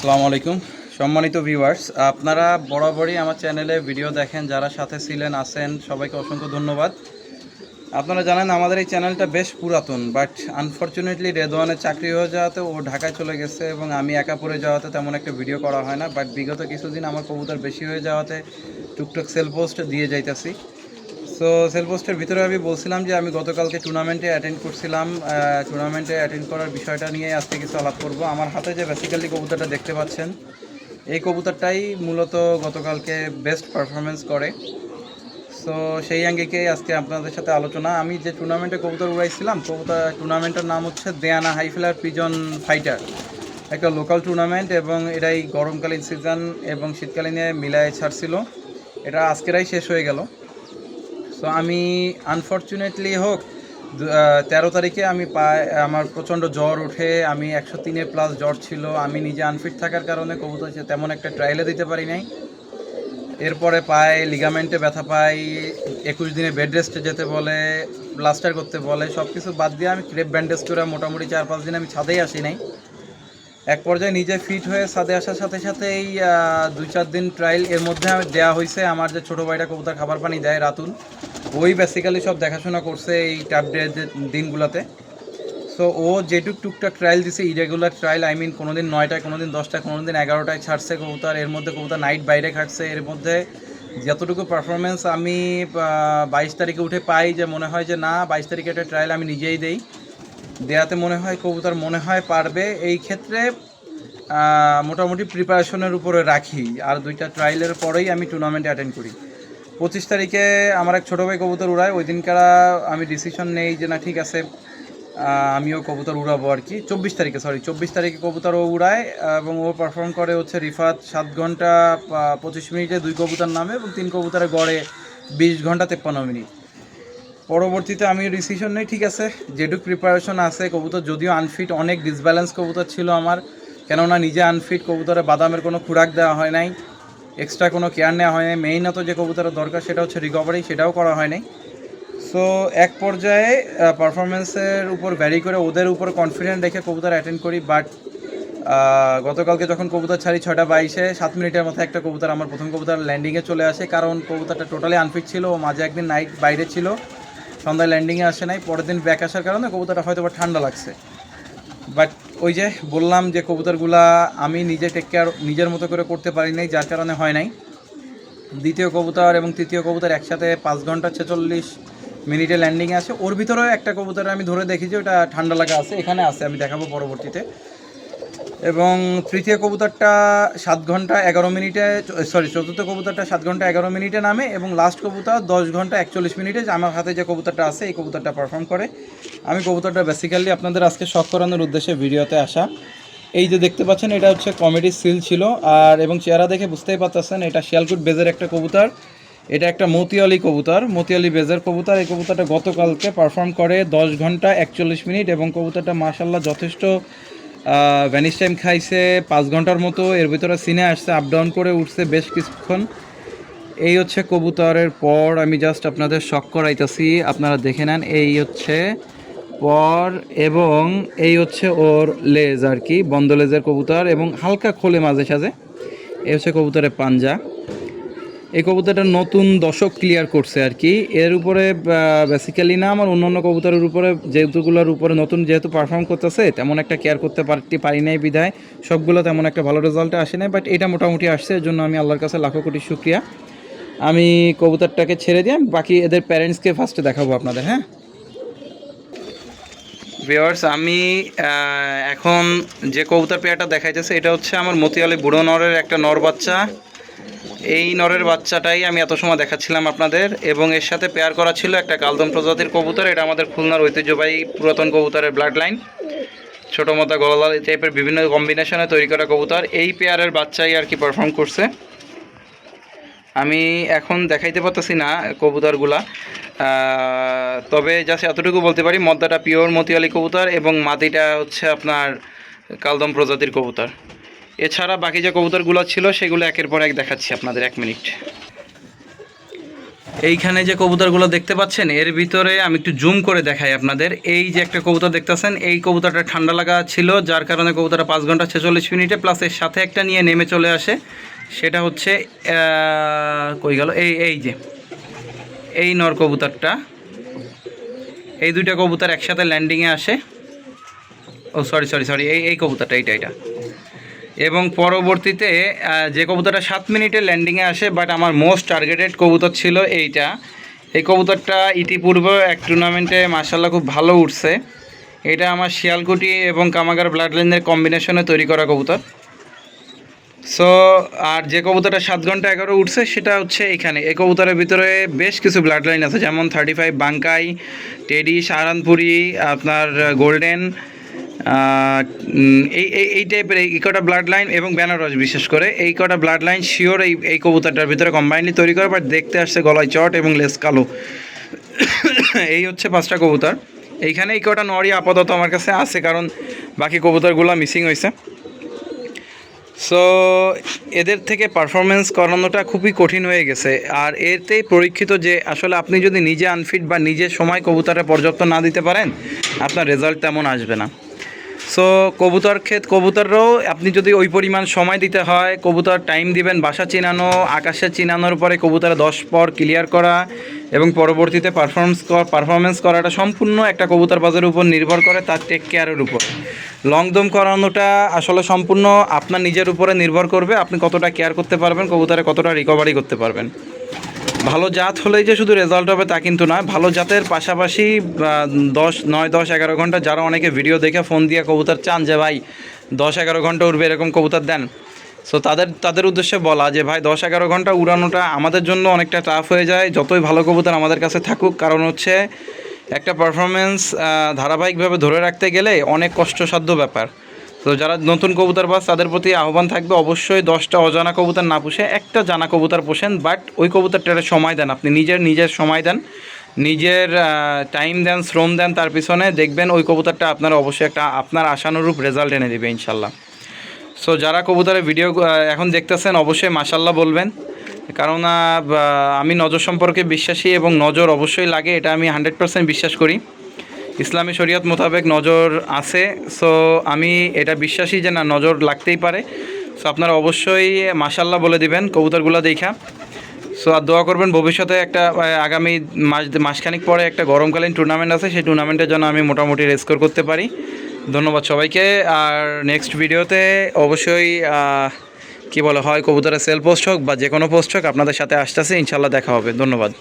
আসসালামু আলাইকুম। সম্মানিত ভিউয়ার্স আপনারা বরাবরই আমার চ্যানেলে ভিডিও দেখেন, যারা সাথে ছিলেন, আছেন, সবাইকে অসংখ্য ধন্যবাদ। আপনারা জানেন, আমাদের এই চ্যানেলটা বেশ পুরাতন বাট আনফর্চুনেটলি রেদওয়ানের চাকরি হয়ে যাওয়াতে ও ঢাকায় চলে গেছে এবং আমি একা পড়ে যাওয়াতে তেমন একটা ভিডিও করা হয় না বাট বিগত কিছুদিন আমার কবুতর বেশি হয়ে যাওয়াতে টুকটাক সেল পোস্ট দিয়ে যাইতাছি। সো সেল পোস্টের ভিতরে আমি বলছিলাম যে আমি গতকালকে টুর্নামেন্টে অ্যাটেন্ড করছিলাম। টুর্নামেন্টে অ্যাটেন্ড করার বিষয়টা নিয়ে আজকে কিছু আলাপ করব। আমার হাতে যে বেসিক্যালি কবুতরটা দেখতে পাচ্ছেন, এই কবুতরটাই মূলত গতকালকে বেস্ট পারফরমেন্স করে। সো সেই আঙ্গিকেই আজকে আপনাদের সাথে আলোচনা। আমি যে টুর্নামেন্টে কবুতর উড়াইছিলাম, কবুতর টুর্নামেন্টের নাম হচ্ছে দেয়ানা হাইফ্লার পিজন ফাইটার। একটা লোকাল টুর্নামেন্ট এবং এটাই গরমকালীন সিজন এবং শীতকালীনে মিলায় ছাড়ছিল। এটা আজকেরাই শেষ হয়ে গেল। সো আমি আনফর্চুনেটলি হোক তেরো তারিখে আমি পায়, আমার প্রচণ্ড জ্বর উঠে আমি একশো তিনের প্লাস জ্বর ছিল, আমি নিজে আনফিট থাকার কারণে কবুতর তেমন একটা ট্রায়ালে দিতে পারি নাই। এরপরে পায় লিগামেন্টে ব্যথা পাই, একুশ দিনে বেড রেস্টে যেতে বলে প্লাস্টার করতে বলে সব কিছু বাদ দিয়ে আমি ক্রেপ ব্যান্ডেজ করে মোটামুটি চার পাঁচ দিন আমি ছাদেই আসি নাই। এক পর্যায়ে নিজে ফিট হয়ে ছাদে আসার সাথে সাথে এই দুই চার দিন ট্রায়াল এর মধ্যে দেওয়া হয়েছে আমার যে ছোটো ভাইটা কবুতর খাবার পানি দেয়, রাতুল। ওই বেসিক্যালি সব দেখাশোনা করছে এই ট্যাব দিনগুলোতে। সো ও যেটুক টুকটাক ট্রায়াল দিছে ইরেগুলার ট্রায়াল আই মিন কোনো দিন নয়টায় কোনো দিন দশটায় কোনো দিন এগারোটায় ছাড়ছে কবুতর, এর মধ্যে কবুতর নাইট বাইরে খাটছে, এর মধ্যে যতটুকু পারফরমেন্স আমি বাইশ তারিখে উঠে পাই যে মনে হয় যে না, বাইশ তারিখে একটা ট্রায়াল আমি নিজেই দেই। দেয়াতে মনে হয় কবুতর মনে হয় পারবে, এই ক্ষেত্রে মোটামুটি প্রিপারেশনের উপরে রাখি। আর দুইটা ট্রায়ালের পরেই আমি টুর্নামেন্ট অ্যাটেন্ড করি। পঁচিশ তারিখে আমার এক ছোটো ভাই কবুতর উড়ায়। ওই দিনকার আমি ডিসিশন নেই যে না, ঠিক আছে আমিও কবুতর উড়াবো আর কি। চব্বিশ তারিখে সরি চব্বিশ তারিখে কবুতর ও উড়ায় এবং ও পারফর্ম করে হচ্ছে রিফাত সাত ঘণ্টা পঁচিশ মিনিটে দুই কবুতর নামে এবং তিন কবুতরে গড়ে বিশ ঘণ্টা তেপ্পান্ন মিনিট। পরবর্তীতে আমি ডিসিশন নেই, ঠিক আছে, যেটুক প্রিপারেশন আছে কবুতর, যদিও আনফিট অনেক ডিসব্যালেন্স কবুতর ছিল আমার। কেননা নিজে আনফিট কবুতরে বাদামের কোনো খুরাক দেওয়া হয় নাই। এক্সট্রা কোনো কেয়ার নেওয়া হয়নি। নাই মেইনত যে কবুতরের দরকার সেটা হচ্ছে রিকভারি সেটাও করা হয় নাই সো এক পর্যায়ে পারফরমেন্সের উপর ভ্যারি করে ওদের উপর কনফিডেন্ট রেখে কবুতর অ্যাটেন্ড করি বাট গতকালকে যখন কবুতর ছাড়ি ছটা বাইশে, সাত মিনিটের মধ্যে একটা কবুতর আমার প্রথম কবুতর ল্যান্ডিংয়ে চলে আসে, কারণ কবুতরটা টোটালি আনফিট ছিল, ও মাঝে একদিন নাইট বাইরে ছিল, সন্ধ্যায় ল্যান্ডিংয়ে আসে নাই, পরের দিন ব্যাক আসার কারণে কবুতরটা হয়তো ঠান্ডা লাগছে। বাট ওই যে বললাম যে কবুতরগুলা আমি নিজে টেক কেয়ার নিজের মতো করে করতে পারি নাই, যার কারণে হয় নাই। দ্বিতীয় কবুতর এবং তৃতীয় কবুতর একসাথে পাঁচ ঘণ্টা ছেচল্লিশ মিনিটে ল্যান্ডিংয়ে আছে। ওর ভিতরেও একটা কবুতর আমি ধরে দেখি যে ওটা ঠান্ডা লাগা আছে, এখানে আছে, আমি দেখাবো পরবর্তীতে। এবং তৃতীয় কবুতরটা সাত ঘণ্টা এগারো মিনিটে সরি চতুর্থ কবুতরটা সাত ঘণ্টা এগারো মিনিটে নামে এবং লাস্ট কবুতর দশ ঘণ্টা একচল্লিশ মিনিটে আমার হাতে যে কবুতরটা আছে এই কবুতরটা পারফর্ম করে। আমি কবুতরটা বেসিক্যালি আপনাদের আজকে শখ করানোর উদ্দেশ্যে ভিডিওতে আসা। এই যে দেখতে পাচ্ছেন, এটা হচ্ছে কমেডি সিল ছিল। আর এবং চেহারা দেখে বুঝতেই পারতেছেন, এটা শিয়ালকুট বেজের একটা কবুতর। এটা একটা মতিয়ালি কবুতর, মতিয়ালি বেজের কবুতর। এই কবুতরটা গতকালকে পারফর্ম করে দশ ঘণ্টা একচল্লিশ মিনিট এবং কবুতরটা মাশাল্লাহ যথেষ্ট ভ্যানিশ টাইম খাইছে, পাঁচ ঘণ্টার মতো, এর ভিতরে সিনে আসছে আপ ডাউন করে উঠছে বেশ কিছুক্ষণ। এই হচ্ছে কবুতরের পর, আমি জাস্ট আপনাদের শখ করাইতেছি, আপনারা দেখে নেন, এই হচ্ছে পর এবং এই হচ্ছে ওর লেজ আর কি, বন্ধ লেজের কবুতর এবং হালকা খোলে মাঝে সাঝে। এই হচ্ছে কবুতরের পাঞ্জা। এই কবুতরটা নতুন দশক ক্লিয়ার করছে আর কি। এর উপরে বেসিক্যালি না, আমার অন্যান্য কবুতরের উপরে, যেহেতুগুলোর উপরে নতুন যেহেতু পারফর্ম করতেছে, তেমন একটা কেয়ার করতে পারতে পারি নাই বিধায়। সবগুলো তেমন একটা ভালো রেজাল্টে আসে নাই বাট এটা মোটামুটি আসছে, এর জন্য আমি আল্লাহর কাছে লাখো কোটি শুক্রিয়া। আমি কবুতরটাকে ছেড়ে দিয়ে বাকি এদের প্যারেন্টসকে ফার্স্টে দেখাবো আপনাদের হ্যাঁ? ভিওয়ার্স আমি এখন যে কবুতর পেয়ারটা দেখাইতেছে, এটা হচ্ছে আমার মতিয়ালি বুড়ো নরের একটা নর বাচ্চা। এই নরের বাচ্চাটাই আমি এত সময় দেখাচ্ছিলাম আপনাদের এবং এর সাথে পেয়ার করা ছিল একটা কালদম প্রজাতির কবুতর। এটা আমাদের খুলনার ঐতিহ্যবাহী পুরাতন কবুতরের ব্লাড লাইন ছোটো মতো গলাল এই টাইপের বিভিন্ন কম্বিনেশনে তৈরি করা কবুতর। এই পেয়ারের বাচ্চাই আর কি পারফর্ম করছে। আমি এখন দেখাইতে পারতেছি না কবুতরগুলা। তবে জাস্ট এতটুকু বলতে পারি, মদ্দাটা পিওর মতিয়ালি কবুতর এবং মাদিটা হচ্ছে আপনার কালদম প্রজাতির কবুতর। এছাড়া বাকি যে কবুতরগুলো ছিল, সেগুলো একের পর এক দেখাচ্ছি আপনাদের এক মিনিট। এইখানে যে কবুতরগুলো দেখতে পাচ্ছেন, এর ভিতরে আমি একটু জুম করে দেখাই আপনাদের। এই যে একটা কবুতর দেখতেছেন, এই কবুতরটা ঠান্ডা লাগা ছিল, যার কারণে কবুতরটা পাঁচ ঘণ্টা ছেচল্লিশ মিনিটে প্লাস এর সাথে একটা নিয়ে নেমে চলে আসে। সেটা হচ্ছে কই গেল? এই এই যে, এই নর কবুতরটা। এই দুইটা কবুতর একসাথে ল্যান্ডিংয়ে আসে। ও সরি সরি সরি এই এই কবুতরটা, এইটা এটা এবং পরবর্তীতে যে কবুতরটা সাত মিনিটে ল্যান্ডিংয়ে আসে বাট আমার মোস্ট টার্গেটেড কবুতর ছিল এইটা। এই কবুতরটা ইতিপূর্বে এক টুর্নামেন্টে মার্শাল্লাহ খুব ভালো উঠছে। এটা আমার শিয়ালকুটি এবং কামাগার ব্লাড লাইনের কম্বিনেশনে তৈরি করা কবুতর। সো আর যে কবুতরটা সাত ঘণ্টা এগারো উঠছে, সেটা হচ্ছে এখানে। এই কবুতরের ভিতরে বেশ কিছু ব্লাড লাইন আছে, যেমন থার্টি ফাইভ বাঙ্কাই টেডি সাহারানপুরি আপনার গোল্ডেন এই, এই- এই টাইপের এই কটা ব্লাড লাইন এবং বেনারস বিশেষ করে, এই কটা ব্লাড লাইন শিওর এই এই কবুতরটার ভিতরে কম্বাইনলি তৈরি করে বাট দেখতে আসছে গলায় চট এবং লেস কালো। এই হচ্ছে পাঁচটা কবুতর। এইখানে এই কটা নড়ি আপাতত আমার কাছে আছে, কারণ বাকি কবুতরগুলো মিসিং হয়েছে সো এদের থেকে পারফরমেন্স করানোটা খুবই কঠিন হয়ে গেছে। আর এতেই পরীক্ষিত যে আসলে আপনি যদি নিজে আনফিট বা নিজে সময় কবুতরে পর্যাপ্ত না দিতে পারেন, আপনার রেজাল্ট তেমন আসবে না। সো কবুতর ক্ষেত কবুতরও আপনি যদি ওই পরিমাণ সময় দিতে হয়, কবুতর টাইম দিবেন বাসা চিনানো, আকাশে চিনানোর পরে কবুতরে দশ পর ক্লিয়ার করা এবং পরবর্তীতে পারফরমেন্স পারফরমেন্স করাটা সম্পূর্ণ একটা কবুতর বাজারের উপর নির্ভর করে তার টেক কেয়ারের উপর। লং দম করানোটা আসলে সম্পূর্ণ আপনার নিজের উপরে নির্ভর করবে, আপনি কতটা কেয়ার করতে পারবেন, কবুতরে কতটা রিকভারি করতে পারবেন। ভালো জাত হলেই যে শুধু রেজাল্ট হবে তা কিন্তু নয়। ভালো জাতের পাশাপাশি দশ, নয়, দশ, এগারো ঘণ্টা যারা অনেকে ভিডিও দেখে ফোন দিয়ে কবুতর চান যে, ভাই, দশ, এগারো ঘণ্টা উঠবে এরকম কবুতর দেন। সো তাদের তাদের উদ্দেশ্যে বলা যে, ভাই, দশ, এগারো ঘণ্টা উড়ানোটা আমাদের জন্য অনেকটা টাফ হয়ে যায়। যতই ভালো কবুতর আমাদের কাছে থাকুক, কারণ হচ্ছে একটা পারফরমেন্স ধারাবাহিকভাবে ধরে রাখতে গেলে অনেক কষ্টসাধ্য ব্যাপার। তো যারা নতুন কবুতর বাস, তাদের প্রতি আহ্বান থাকবে অবশ্যই দশটা অজানা কবুতর না পুষে, একটা জানা কবুতর পোষেন বাট ওই কবুতরটার সময় দেন আপনি, নিজের নিজের সময় দেন, নিজের টাইম দেন, শ্রম দেন, তার পিছনে দেখবেন ওই কবুতরটা আপনার অবশ্যই একটা আপনার আশানুরূপ রেজাল্ট এনে দেবে ইনশাল্লাহ। সো যারা কবুতরের ভিডিও এখন দেখতেছেন, অবশ্যই মাসাল্লাহ বলবেন, কারণ আমি নজর সম্পর্কে বিশ্বাসী এবং নজর অবশ্যই লাগে, এটা আমি হান্ড্রেড পার্সেন্ট বিশ্বাস করি। ইসলামী শরীয়ত মোতাবেক নজর আছে সো আমি এটা বিশ্বাসী যে না, নজর লাগতেই পারে। সো আপনারা অবশ্যই মাসাল্লাহ বলে দিবেন, কবুতরগুলো দেখা। সো আর দোয়া করবেন, ভবিষ্যতে একটা আগামী মাস, মাসখানিক পরে একটা গরমকালীন টুর্নামেন্ট আছে, সেই টুর্নামেন্টের জন্য আমি মোটামুটি রেস্কোর করতে পারি। ধন্যবাদ সবাইকে। আর নেক্সট ভিডিওতে অবশ্যই কি বলে হয়, কবুতরের সেল পোস্ট হোক বা যে কোনো পোস্ট হোক, আপনাদের সাথে আসতেছে ইনশাল্লাহ দেখা হবে। ধন্যবাদ।